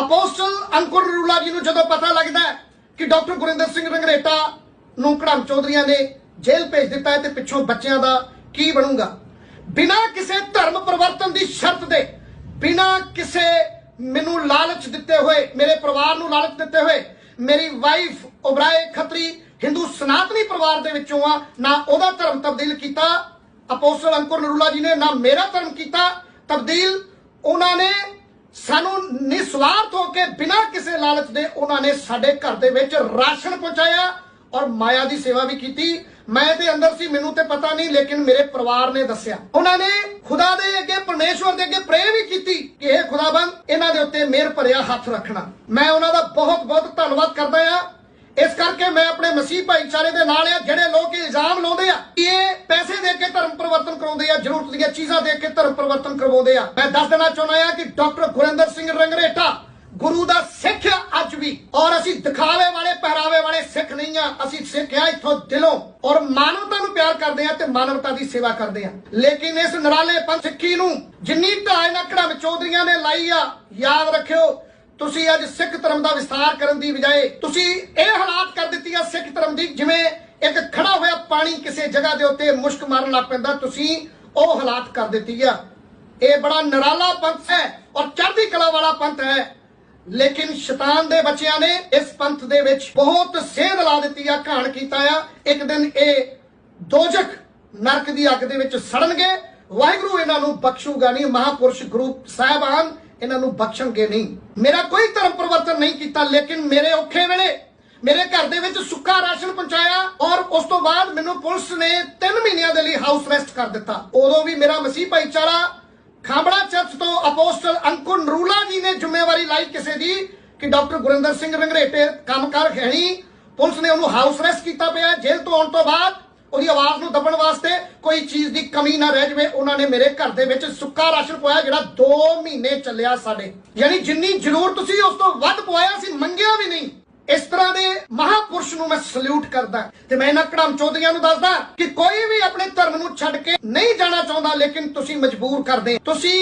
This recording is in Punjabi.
ਅਪੋਸਟਲ ਅੰਕੁਰ ਨਰੂਲਾ ਜੀ ਨੂੰ ਜਦੋਂ ਪਤਾ ਲੱਗਦਾ ਕਿ ਡਾਕਟਰ ਗੁਰਿੰਦਰ ਸਿੰਘ ਰੰਗਰੇਟਾ ਨੂੰ ਕੜਮ ਚੌਧਰੀਆਂ ਨੇ ਜੇਲ੍ਹ ਭੇਜ ਦਿੱਤਾ ਹੈ ਤੇ ਪਿੱਛੋਂ ਬੱਚਿਆਂ ਦਾ ਕੀ ਬਣੂਗਾ? ਬਿਨਾਂ ਕਿਸੇ ਧਰਮ ਪਰਿਵਰਤਨ ਦੀ ਸ਼ਰਤ ਦੇ, ਬਿਨਾਂ ਕਿਸੇ ਮੈਨੂੰ ਲਾਲਚ ਦਿੱਤੇ ਹੋਏ, ਮੇਰੇ ਪਰਿਵਾਰ ਨੂੰ ਲਾਲਚ ਦਿੱਤੇ ਹੋਏ, ਮੇਰੀ ਵਾਈਫ ਉਬਰਾਏ ਖੱਤਰੀ ਹਿੰਦੂ ਸਨਾਤਨੀ ਪਰਿਵਾਰ ਦੇ ਵਿੱਚੋਂ ਆ, ਨਾ ਉਹਦਾ ਧਰਮ ਤਬਦੀਲ ਕੀਤਾ, ਅਪੋਸਟਲ ਅੰਕੁਰ ਨਰੂਲਾ ਜੀ ਨੇ, ਨਾ ਮੇਰਾ ਧਰਮ ਕੀਤਾ, ਤਬਦੀਲ ਉਹਨਾਂ ਨੇ ਸਾਨੂੰ ਨਿਸਵਾਰਥ ਹੋ ਕੇ ਬਿਨਾਂ ਕਿਸੇ ਲਾਲਚ ਦੇ ਉਹਨਾਂ ਨੇ ਸਾਡੇ ਘਰ ਦੇ ਵਿੱਚ ਰਾਸ਼ਨ ਪਹੁੰਚਾਇਆ ਔਰ ਮਾਇਆ ਦੀ ਸੇਵਾ ਵੀ ਕੀਤੀ। ਮੈਂ ਤੇ ਅੰਦਰ ਸੀ, ਮੈਨੂੰ ਤੇ ਪਤਾ ਨਹੀਂ, ਲੇਕਿਨ ਮੇਰੇ ਪਰਿਵਾਰ ਨੇ ਦੱਸਿਆ। ਉਹਨਾਂ ਨੇ ਖੁਦਾ ਦੇ ਅੱਗੇ, ਪਰਮੇਸ਼ਵਰ ਦੇ ਅੱਗੇ ਪ੍ਰੇ ਵੀ ਕੀਤੀ ਕਿ ਇਹ ਖੁਦਾਬੰਦ ਇਹਨਾਂ ਦੇ ਉੱਤੇ ਮਿਹਰ ਭਰਿਆ ਹੱਥ ਰੱਖਣਾ। ਮੈਂ ਉਹਨਾਂ ਦਾ ਬਹੁਤ ਬਹੁਤ ਧੰਨਵਾਦ ਕਰਦਾ ਆ ਇਸ ਕਰਕੇ ਮੈਂ ਆਪਣੇ ਮਸੀਹ ਭਾਈਚਾਰੇ ਦੇ ਨਾਲ ਆ ਜਿਹੜੇ ਲੋਕ ਇਲਜ਼ਾਮ ਲਾਉਂਦੇ ਧਰਮ ਪਰਿਵਰਤਨ ਕਰਾਉਂਦੇ ਆ, ਜ਼ਰੂਰਤ ਦੀਆਂ ਚੀਜ਼ਾਂ ਦੇ ਕੇ ਧਰਮ ਪਰਿਵਰਤਨ ਕਰਵਾਉਂਦੇ ਆ। ਮੈਂ ਦੱਸ ਦੇਣਾ ਚਾਹੁੰਦਾ ਆ ਕਿ ਡਾਕਟਰ ਗੁਰਿੰਦਰ ਸਿੰਘ ਰੰਗਰੇਟਾ, ਗੁਰੂ ਦਾ ਸਿੱਖ ਅੱਜ ਵੀ, ਔਰ ਅਸੀਂ ਦਿਖਾਵੇ ਵਾਲੇ, ਪਹਿਰਾਵੇ ਵਾਲੇ ਸਿੱਖ ਨਹੀਂ ਆ। ਅਸੀਂ ਸਿੱਖ ਆ ਇੱਥੋਂ ਦਿਲੋਂ, ਔਰ ਮਾਨਵਤਾ ਨੂੰ ਪਿਆਰ ਕਰਦੇ ਆ ਤੇ ਮਾਨਵਤਾ ਦੀ ਸੇਵਾ ਕਰਦੇ ਆ। ਲੇਕਿਨ ਇਸ ਨਰਾਲੇ ਪੰਥ ਸਿੱਖੀ ਨੂੰ ਜਿੰਨੀ ਢਾਲ ਨਕੜਾ ਚੌਧਰੀਆਂ ਨੇ ਲਾਈ ਆ, ਯਾਦ ਰੱਖਿਓ, ਤੁਸੀਂ ਅੱਜ ਸਿੱਖ ਧਰਮ ਦਾ ਵਿਸਥਾਰ ਕਰਨ ਦੀ ਬਜਾਏ, ਤੁਸੀਂ ਇਹ ਹਾਲਾਤ ਕਰ ਦਿੱਤੀ ਆ ਸਿੱਖ ਧਰਮ ਦੀ, ਜਿਵੇਂ ਇੱਕ ਖੜਾ ਹੋਇਆ ਪਾਣੀ ਕਿਸੇ ਜਗ੍ਹਾ ਦੇ ਉੱਤੇ ਮੁਸ਼ਕ ਮਾਰਨ ਲੱਗ ਪੈਂਦਾ, ਤੁਸੀਂ ਉਹ ਹਾਲਾਤ ਕਰ ਦਿੱਤੀ ਆ। ਇਹ ਬੜਾ ਨਿਰਾਲਾ ਪੰਥ ਹੈ ਔਰ ਚੜ੍ਹਦੀ ਕਲਾ ਵਾਲਾ ਪੰਥ ਹੈ। ਲੇਕਿਨ ਸ਼ੈਤਾਨ ਦੇ ਬੱਚਿਆਂ ਨੇ ਇਸ ਪੰਥ ਦੇ ਵਿੱਚ ਬਹੁਤ ਸੇਧ ਲਾ ਦਿੱਤੀ ਆ, ਘਾਣ ਕੀਤਾ ਆ। ਇੱਕ ਦਿਨ ਇਹ ਦੋਜਕ ਨਰਕ ਦੀ ਅੱਗ ਦੇ ਵਿੱਚ ਸੜਨਗੇ। ਵਾਹਿਗੁਰੂ ਇਹਨਾਂ ਨੂੰ ਬਖਸ਼ੂਗਾ ਨਹੀਂ, ਮਹਾਪੁਰਸ਼ ਗੁਰੂ ਸਾਹਿਬਾਨ ਇਹਨਾਂ ਨੂੰ ਬਖਸ਼ਣਗੇ ਨਹੀਂ। ਮੇਰਾ ਕੋਈ ਧਰਮ ਪਰਿਵਰਤਨ ਨਹੀਂ ਕੀਤਾ, ਲੇਕਿਨ ਮੇਰੇ ਔਖੇ ਵੇਲੇ ਮੇਰੇ ਘਰ ਦੇ ਵਿੱਚ ਸੁੱਕਾ ਰਾਸ਼ਨ ਪਹੁੰਚਾਇਆ ਔਰ ਉਸ ਤੋਂ ਬਾਅਦ ਮੈਨੂੰ ਪੁਲਿਸ ਨੇ 3 ਮਹੀਨਿਆਂ ਦੇ ਲਈ ਹਾਊਸ ਅਰੈਸਟ ਕਰ ਦਿੱਤਾ। ਉਦੋਂ ਵੀ ਮੇਰਾ ਮਸੀਹ ਭਾਈਚਾਰਾ ਖਾਂਬੜਾ ਚਰਚ ਤੋਂ ਅਪੋਸਟਲ ਅੰਕੁਰ ਨਰੂਲਾ ਜੀ ਨੇ ਜ਼ਿੰਮੇਵਾਰੀ ਲਾਈ ਕਿਸੇ ਦੀ ਕਿ ਡਾਕਟਰ ਗੁਰਿੰਦਰ ਸਿੰਘ ਰੰਗਰੇਟੇ ਕੰਮਕਾਰ ਖੈਣੀ ਪੁਲਿਸ ਨੇ ਉਹਨੂੰ ਹਾਊਸ ਅਰੈਸਟ ਕੀਤਾ ਪਿਆ, ਜੇਲ੍ਹ ਤੋਂ ਆਉਣ ਤੋਂ ਬਾਅਦ ਉਹਦੀ ਆਵਾਜ਼ ਨੂੰ ਦੱਬਣ ਵਾਸਤੇ ਕੋਈ ਚੀਜ਼ ਦੀ ਕਮੀ ਨਾ ਰਹਿ ਜਾਵੇ, ਉਹਨਾਂ ਨੇ ਮੇਰੇ ਘਰ ਦੇ ਵਿੱਚ ਸੁੱਕਾ ਰਾਸ਼ਨ ਪਵਾਇਆ ਜਿਹੜਾ 2 ਮਹੀਨੇ ਚੱਲਿਆ ਸਾਡੇ। ਯਾਨੀ ਜਿੰਨੀ ਜ਼ਰੂਰਤ ਸੀ, ਉਸ ਤੋਂ ਵੱਧ ਪਵਾਇਆ ਸੀ, ਮੰਗਿਆ ਵੀ ਨਹੀਂ। ਇਸ ਤਰ੍ਹਾਂ ਦੇ ਮਹਾਪੁਰਸ਼ ਨੂੰ ਮੈਂ ਸਲੂਟ ਕਰਦਾ ਤੇ ਮੈਂ ਇਹਨਾਂ ਕੜਮ ਚੌਧਰੀਆਂ ਨੂੰ ਦੱਸਦਾ ਕਿ ਕੋਈ ਵੀ ਆਪਣੇ ਧਰਮ ਨੂੰ ਛੱਡ ਕੇ ਨਹੀਂ ਜਾਣਾ ਚਾਹੁੰਦਾ, ਲੇਕਿਨ ਤੁਸੀਂ ਮਜਬੂਰ ਕਰਦੇ ਤੁਸੀਂ